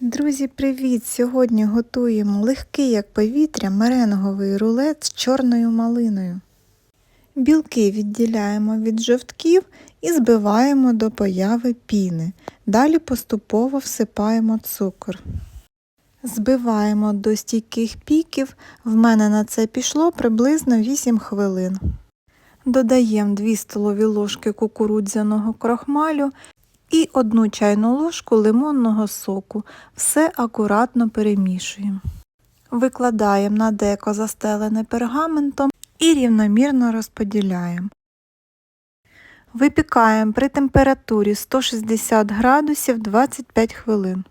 Друзі, привіт! Сьогодні готуємо легкий як повітря меренговий рулет з чорною малиною. Білки відділяємо від жовтків і збиваємо до появи піни. Далі поступово всипаємо цукор. Збиваємо до стійких піків. В мене на це пішло приблизно 8 хвилин. Додаємо 2 столові ложки кукурудзяного крохмалю і 1 чайну ложку лимонного соку. Все акуратно перемішуємо. Викладаємо на деко застелене пергаментом і рівномірно розподіляємо. Випікаємо при температурі 160 градусів 25 хвилин.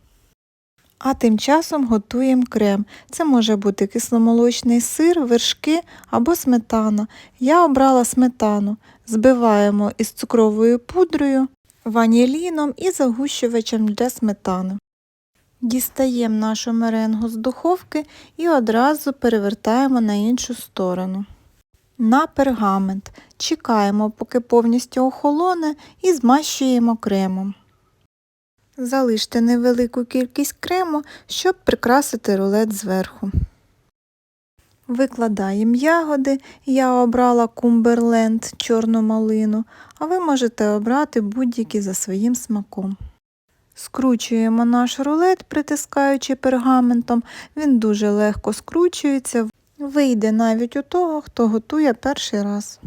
А тим часом готуємо крем. Це може бути кисломолочний сир, вершки або сметана. Я обрала сметану. Збиваємо із цукровою пудрою, ваніліном і загущувачем для сметани. Дістаємо нашу меренгу з духовки і одразу перевертаємо на іншу сторону. На пергамент чекаємо, поки повністю охолоне, і змащуємо кремом. Залиште невелику кількість крему, щоб прикрасити рулет зверху. Викладаємо ягоди, я обрала кумберленд чорну малину, а ви можете обрати будь-які за своїм смаком. Скручуємо наш рулет, притискаючи пергаментом, він дуже легко скручується, вийде навіть у того, хто готує перший раз.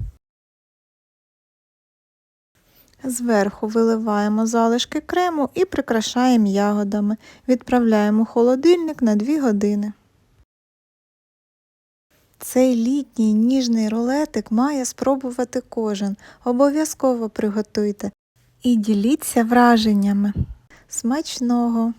Зверху виливаємо залишки крему і прикрашаємо ягодами. Відправляємо холодильник на 2 години. Цей літній ніжний рулетик має спробувати кожен. Обов'язково приготуйте. І діліться враженнями. Смачного!